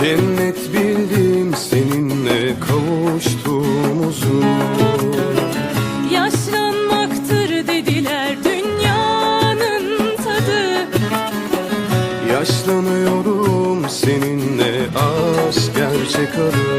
Cennet bildim seninle kavuştuğumuzu. Yaşlanmaktır dediler dünyanın tadı. Yaşlanıyorum seninle aşk gerçek arı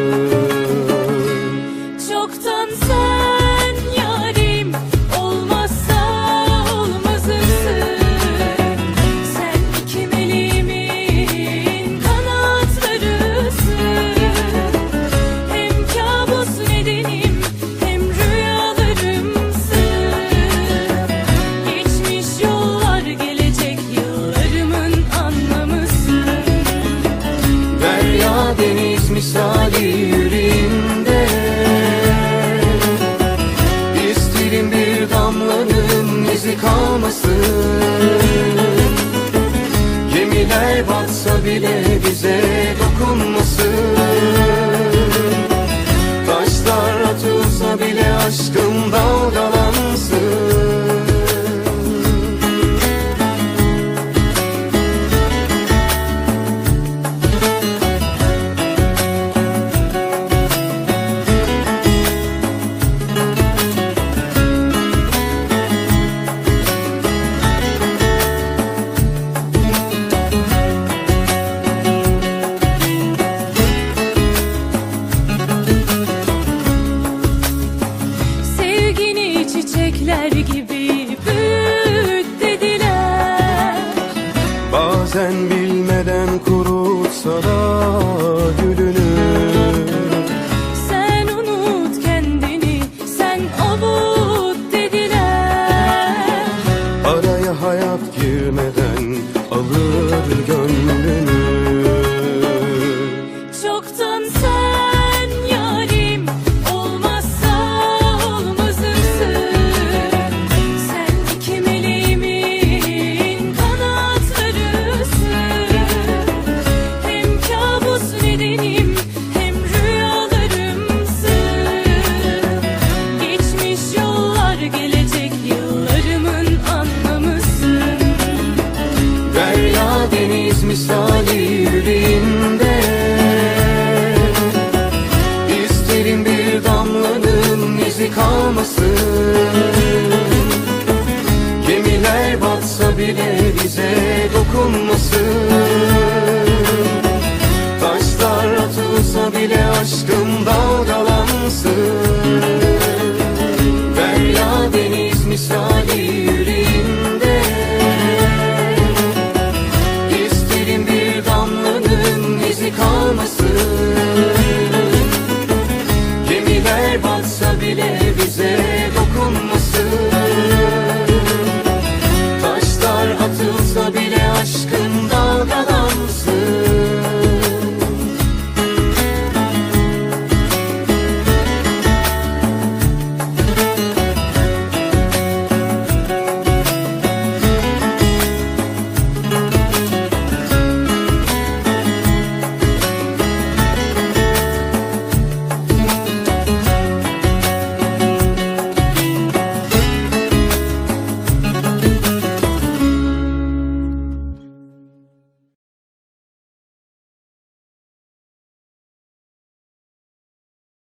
bile çiçekler gibi büyüt dediler. Bazen bilmeden kurutsalar misali yüreğimde